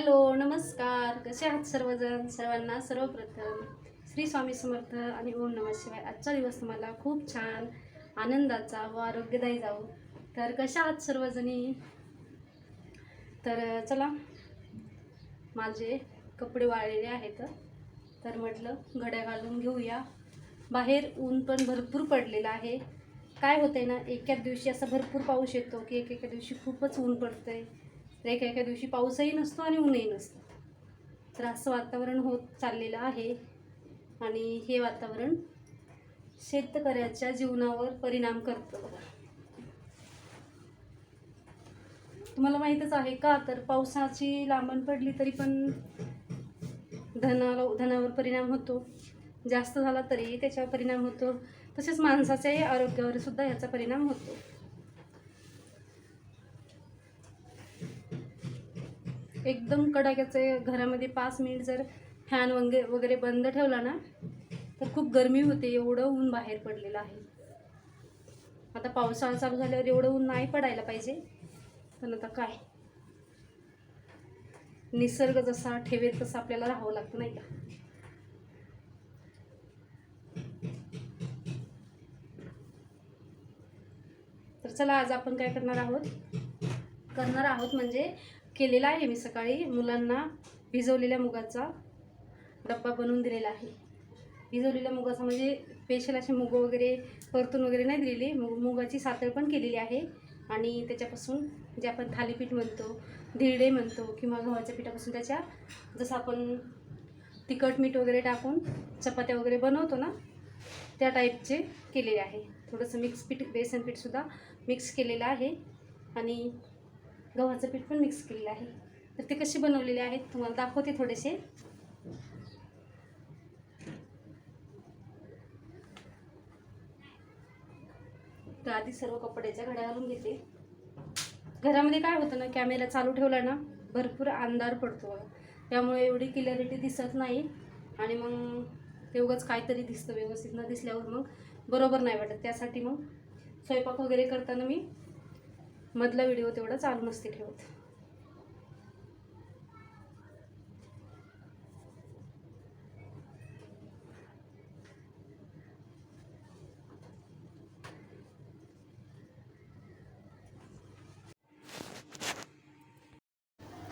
Hello नमस्कार. कसे आहात सर्वजण? सर्वांना सर्वप्रथम श्री स्वामी समर्थ आणि ओम नमः शिवाय आजचा दिवस तुम्हाला खूप छान आनंदाचा व आरोग्यदायी जाऊ तर कशा आहात सर्वजणी? तर चला. माझे कपडे वाळलेले आहेत. तर म्हटलं घड्या घालून घेऊया. बाहेर ऊन पण भरपूर पडलेलं आहे. काय होतंय ना एकाच दिवशी असा भरपूर पाऊस येतो की एक एका दिवशी खूपच ऊन पडतं आहे तर एका एका दिवशी पाऊसही नसतो आणि ऊनही नसतं. तर असं वातावरण होत चाललेलं आहे. आणि हे वातावरण शेतकऱ्याच्या जीवनावर परिणाम करतं तुम्हाला माहीतच आहे का? तर पावसाची लांबण पडली तरी पण धनाला धनावर परिणाम होतो. जास्त झाला तरी त्याच्यावर परिणाम होतो. तसेच माणसाच्याही आरोग्यावर सुद्धा याचा परिणाम होतो. एकदम कडाक्याचे घरामध्ये पाच मिनिट जर फॅन वगैरे वगैरे बंद ठेवला ना तर खूप गरमी होते एवढं ऊन बाहेर पडलेलं आहे. आता पावसाळा चालू झाल्यावर एवढं ऊन नाही पडायला पाहिजे पण आता काय? निसर्ग जसा ठेवेल तसं आपल्याला राहावं लागतं नाही का? तर चला आज आपण काय करणार आहोत? करणार आहोत म्हणजे केलेला आहे. मी सकाळी मुलांना भिजवलेल्या मुगाचा डब्बा बनवून दिलेला आहे. भिजवलेल्या मुगाचा म्हणजे स्पेशल असे मुग वगैरे परतून वगैरे नाही दिलेली. मुग मुगाची सातळ पण केलेली आहे. आणि त्याच्यापासून जे आपण थालीपीठ म्हणतो धिरडे म्हणतो किंवा गव्हाच्या पिठापासून त्याच्या जसं आपण तिखट मीठ वगैरे टाकून चपात्या वगैरे बनवतो ना त्या टाईपचे केलेले आहे. थोडंसं मिक्स पीठ बेसन पीठसुद्धा मिक्स केलेलं आहे. आणि गव्हाचं पीठ पण मिक्स केलेलं आहे. तर ते कसे बनवलेले आहेत तुम्हाला दाखवते थोडेसे. तर आधी सर्व कपड्याच्या घड्या घालून घेते. घरामध्ये काय होतं ना कॅमेरा चालू ठेवला ना भरपूर अंधार पडतो. त्यामुळे एवढी क्लिअरिटी दिसत नाही. आणि मग ते उगाच काहीतरी दिसतं व्यवस्थित न दिसल्यावर मग बरोबर नाही वाटत. त्यासाठी मग स्वयंपाक वगैरे करताना मी मधला व्हिडिओ तेवढा चालू नसते ठेवत.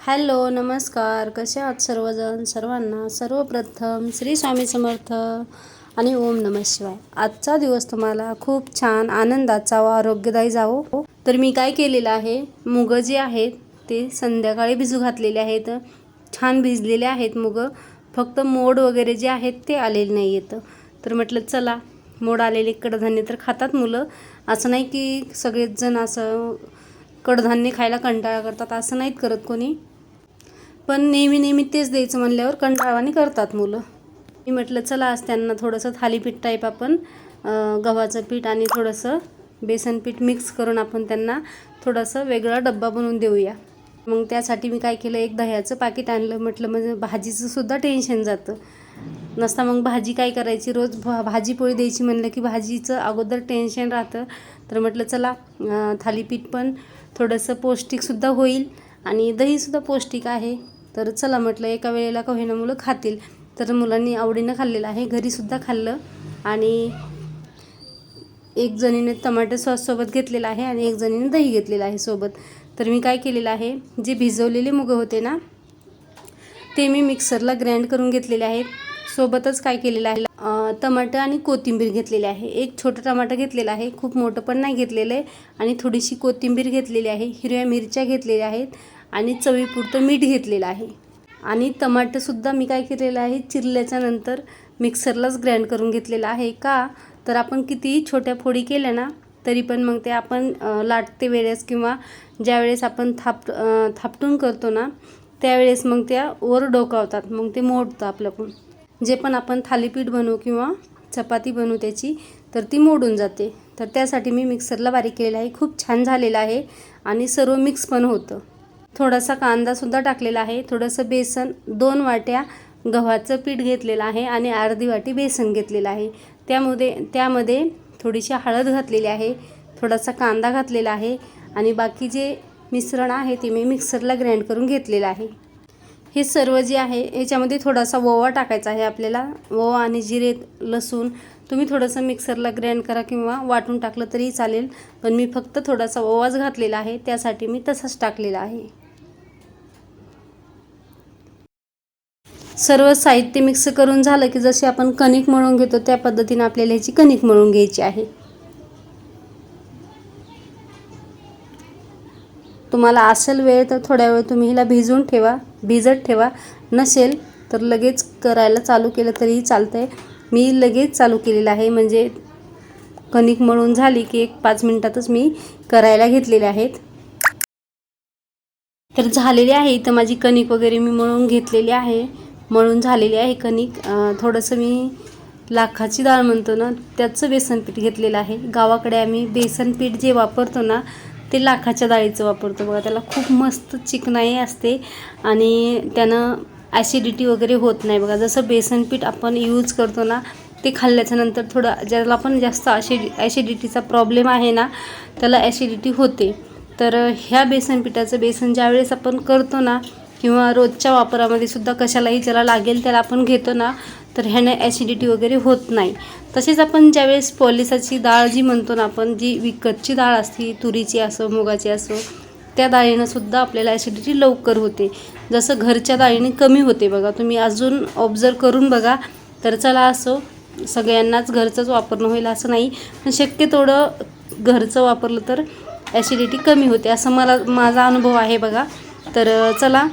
हॅलो नमस्कार. कसे आहात सर्वजण? सर्वांना सर्वप्रथम श्री स्वामी समर्थ आणि ओम नमः शिवाय. आजचा दिवस तुम्हाला खूप छान आनंदाचा व आरोग्यदायी जावो. तर मी काय केलेलं आहे? मुगं जे आहेत ते संध्याकाळी भिजू घातलेले आहेत. छान भिजलेले आहेत मुगं. फक्त मोड वगैरे जे आहेत ते आलेले नाही येतं तर म्हटलं चला मोड आलेले कडधान्य तर खातात मुलं. असं नाही की सगळेच जण असं कडधान्य खायला कंटाळा करतात असं नाहीत करत कोणी. पण नेहमी नेहमी तेच द्यायचं म्हणल्यावर कंटाळवाने करतात मुलं. मी म्हटलं चला आज त्यांना थोडंसं थालीपीठ टाईप आपण गव्हाचं पीठ आणि थोडंसं बेसन पीठ मिक्स करून आपण त्यांना थोडंसं वेगळा डब्बा बनवून देऊया. मग त्यासाठी मी काय केलं एक दह्याचं पाकिट आणलं. म्हटलं म्हणजे भाजीचंसुद्धा टेन्शन जातं. नसता मग भाजी काय करायची? रोज भा भाजी पोळी द्यायची म्हणलं की भाजीचं अगोदर टेन्शन राहतं. तर म्हटलं चला थालीपीठ पण थोडंसं पौष्टिकसुद्धा होईल आणि दहीसुद्धा पौष्टिक आहे. तर चला म्हटलं एका वेळेला का होईना मुलं खातील. तर मुलांनी आवडीनं खाल्लेलं आहे. घरीसुद्धा खाल्लं आणि एक जणीने टमाटर सॉस सोबत घेतलेला आहे आणि एक जणीने दही घेतलेलं आहे सोबत. तर मी काय केलेलं आहे जे भिजवलेले मुगं होते ना ते मी मिक्सरला ग्राइंड करून घेतलेले आहेत सोबतच काय केलेलं आहे टमाटर आणि कोथिंबीर घेतलेली आहे. एक छोटं टमाटर घेतलेलं आहे खूप मोठं पण नाही घेतलेलं आहे. आणि थोडीशी कोथिंबीर घेतलेली आहे हिरव्या मिरच्या घेतलेल्या आहेत आणि चवीपुरतं मीठ घेतलेलं आहे. आणि टमाटरसुद्धा मी काय केलेलं आहे चिरल्याच्या नंतर मिक्सरलाच ग्राइंड करून घेतलेलं आहे. का? तर आपण कितीही छोट्या फोडी केल्या ना तरी पण मग ते आपण लाटते वेळेस किंवा ज्यावेळेस आपण थाप थापटून करतो ना त्यावेळेस मग त्या वर डोकावतात मग ते मोडतं आपल्याकडून. जे पण आपण थालीपीठ बनवू किंवा चपाती बनवू त्याची तर ती मोडून जाते. तर त्यासाठी मी मिक्सरला बारीक केलेलं आहे खूप छान झालेलं आहे आणि सर्व मिक्स पण होतं. थोडासा कांदासुद्धा टाकलेला आहे थोडंसं बेसन दोन वाट्या गव्हाचं पीठ घेतलेलं आहे आणि अर्धी वाटी बेसन घेतलेलं आहे. त्यामध्ये त्यामध्ये थोडीशी हळद घातलेली आहे थोडासा कांदा घातलेला आहे आणि बाकी जे मिश्रण आहे ते मी मिक्सरला ग्राइंड करून घेतलेलं आहे. हे सर्व जे आहे ह्याच्यामध्ये थोडासा ओवा टाकायचा आहे आपल्याला. ओवा आणि जिरे लसूण तुम्ही थोडंसं मिक्सरला ग्राइंड करा किंवा वाटून टाकलं तरी चालेल. पण मी फक्त थोडासा ओवाच घातलेला आहे त्यासाठी मी तसाच टाकलेला आहे. सर्व साहित्य मिक्स करून झालं की जसे आपण कणिक मळून घेतो त्या पद्धतीने आपल्याला ह्याची कणिक मळून घ्यायची आहे. तुम्हाला असेल वेळ तर थोड्या वेळ तुम्ही हिला भिजवून ठेवा भिजत ठेवा. नसेल तर लगेच करायला चालू केलं तरीही चालतं आहे मी लगेच चालू केलेलं आहे म्हणजे कणिक मळून झाली की एक पाच मिनटातच मी करायला घेतलेले आहेत. तर झालेली आहे इथं माझी कणिक वगैरे मी मळून घेतलेली आहे. मळून झालेली आहे कणिक. थोडंसं मी लाखाची डाळ म्हणतो ना त्याचं बेसन पीठ घेतलेलं आहे. गावाकडे आम्ही बेसन पीठ जे वापरतो ना ते लाखाच्या डाळीचं वापरतो. बघा त्याला खूप मस्त चिकनाई असते आणि त्यानं ॲसिडिटी वगैरे होत नाही. बघा जसं बेसन पीठ आपण यूज करतो ना ते खाल्ल्याच्या नंतर थोडं ज्याला पण जास्त ॲसिडि ॲसिडिटीचा प्रॉब्लेम आहे ना त्याला ॲसिडिटी होते. तर ह्या बेसन पिठाचं बेसन ज्यावेळेस आपण करतो ना किंवा रोजच्या वापरामध्ये सुद्धा कशालाही ज्याला लागेल त्याला आपण घेतो ना तर ह्याने ॲसिडिटी वगैरे होत नाही. तसेच आपण ज्यावेळेस पॉलिसाची डाळ जी म्हणतो ना आपण जी विकतची डाळ असते तुरीची असो मुगाची असो त्या डाळीनं सुद्धा आपल्याला ॲसिडिटी लवकर होते. जसं घरच्या डाळीने कमी होते बघा तुम्ही अजून ऑब्झर्व करून बघा तर चला असो सगळ्यांनाच घरचंच वापरणं होईल असं नाही. पण शक्य थोडं घरचं वापरलं तर ॲसिडिटी कमी होते असं मला माझा अनुभव आहे बघा. तर चला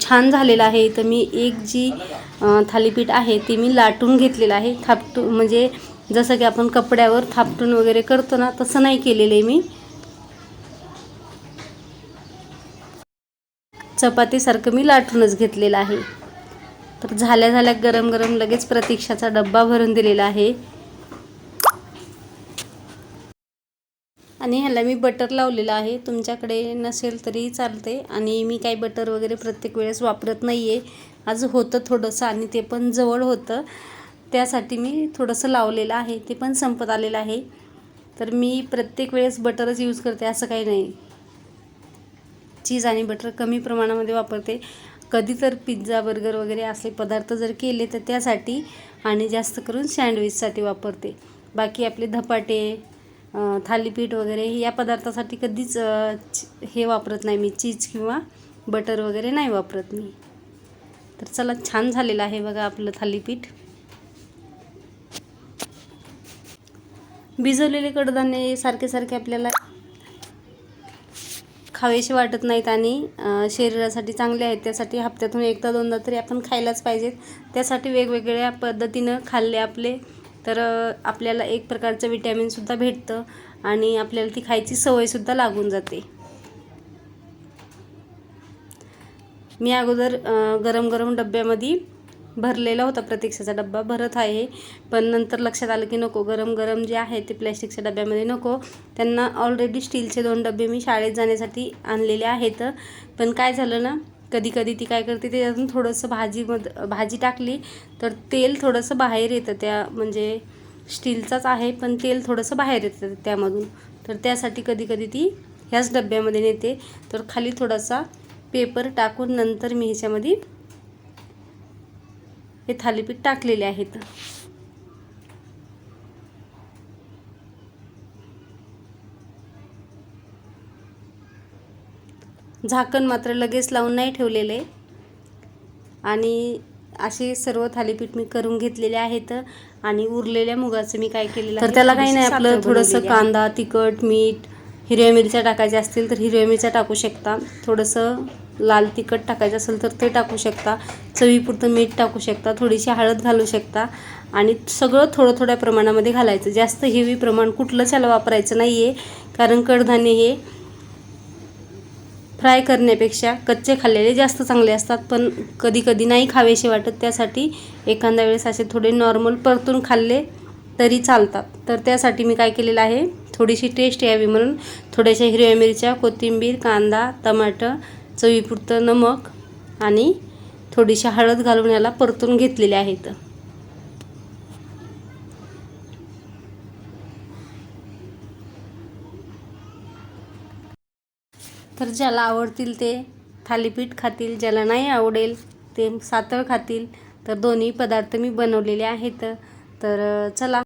छान झालेलं आहे. तर मी एक जी थालीपीठ आहे ती मी लाटून घेतलेलं आहे. थापटून म्हणजे जसं की आपण कपड्यावर थापटून वगैरे करतो ना तसं नाही केलेलं आहे मी. चपातीसारखं मी लाटूनच घेतलेलं आहे. तर झाल्या झाल्या गरम गरम लगेच प्रतीक्षाचा डब्बा भरून दिलेला आहे. आणि ह्याला मी बटर लावलेलं आहे. तुमच्याकडे नसेल तरी चालते आणि मी काही बटर वगैरे प्रत्येक वेळेस वापरत नाही आहे आज होतं थोडंसं आणि ते पण जवळ होतं. त्यासाठी मी थोडंसं लावलेलं आहे. ते पण संपत आलेलं आहे. तर मी प्रत्येक वेळेस बटरच यूज करते. असं काही नाही. चीज आणि बटर कमी प्रमाणामध्ये वापरते. कधी तर पिझ्झा बर्गर वगैरे असले पदार्थ जर केले तर त्यासाठी आणि जास्त करून सँडविचसाठी वापरते. बाकी आपले धपाटे थालीपीठ वगैरे या पदार्थासाठी कधीच हे वापरत नाही मी. चीज किंवा बटर वगैरे नाही वापरत मी. तर चला छान झालेलं आहे बघा आपलं थालीपीठ. भिजवलेले कडधान्य सारखे सारखे आपल्याला खावेसे वाटत नाहीत आणि शरीरासाठी चांगले आहेत. त्यासाठी हप्त्यातून एकदा दोनदा तरी आपण खायलाच पाहिजेत. त्यासाठी वेगवेगळ्या पद्धतीनं खाल्ले आपले तर आपल्याला एक प्रकारचं विटॅमिनसुद्धा भेटतं आणि आपल्याला ती खायची सवयसुद्धा लागून जाते. मी अगोदर गरम गरम डब्यामध्ये भरलेला होता प्रतीक्षाचा डब्बा. भरत आहे पण नंतर लक्षात आलं की नको गरम गरम जे आहे ते प्लॅस्टिकच्या डब्यामध्ये नको. त्यांना ऑलरेडी स्टीलचे दोन डबे मी शाळेत जाण्यासाठी आणलेले आहेत. पण काय झालं ना कधी कधी ती काय करते ते अजून थोडंसं भाजीमध भाजी टाकली तर तेल थोडंसं बाहेर येतं त्या म्हणजे स्टीलचाच आहे पण तेल थोडंसं बाहेर येतं त्यामधून. तर त्यासाठी कधी कधी ती ह्याच डब्यामध्ये नेते. तर खाली थोडासा पेपर टाकून नंतर मी ह्याच्यामध्ये हे थालीपीठ टाकलेले आहेत. झाकण मात्र लगेच लावून नाही ठेवलेले. आणि असे सर्व थालीपीठ मी करून घेतलेले आहेत आणि उरलेल्या मुगाचं मी काय केलेलं तर त्याला काही नाही आपलं थोडंसं कांदा तिखट मीठ हिरव्या मिरच्या टाकायच्या असतील तर हिरव्या मिरच्या टाकू शकता. थोडंसं लाल तिखट टाकायचं असेल तर ते टाकू शकता. चवीपुरतं मीठ टाकू शकता. थोडीशी हळद घालू शकता. आणि सगळं थोडं थोड्या प्रमाणामध्ये घालायचं. जास्त हेवी प्रमाण कुठलंच याला वापरायचं नाही आहे कारण कडधान्य हे फ्राय करण्यापेक्षा कच्चे खाल्लेले जास्त चांगले असतात पण कधी कधी नाही खावेसे वाटत. त्यासाठी एखाद्या वेळेस असे थोडे नॉर्मल परतून खाल्ले तरी चालतात. तर त्यासाठी मी काय केलेलं आहे थोडीशी टेस्ट यावी म्हणून थोड्याशा हिरव्या मिरच्या कोथिंबीर कांदा टमाटर चवीपुरतं नमक आणि थोडीशी हळद घालून याला परतून घेतलेले आहेत. तर ज्याला आवडतील ते थालीपीठ खातील ज्याला नाही आवडेल ते सातळ खातील. तर दोन्ही पदार्थ मी बनवलेले आहेत. तर चला.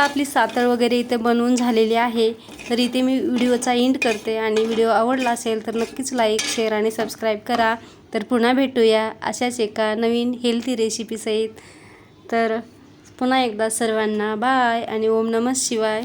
बघा आपली सातळ वगैरे इथे बनवून झालेली आहे तर इथे मी व्हिडिओचा एंड करते. आणि व्हिडिओ आवडला असेल तर नक्कीच लाईक शेअर आणि सबस्क्राईब करा. तर पुन्हा भेटूया अशाच एका नवीन हेल्थी रेसिपीसहित तर पुन्हा एकदा सर्वांना बाय आणि ओम नमः शिवाय.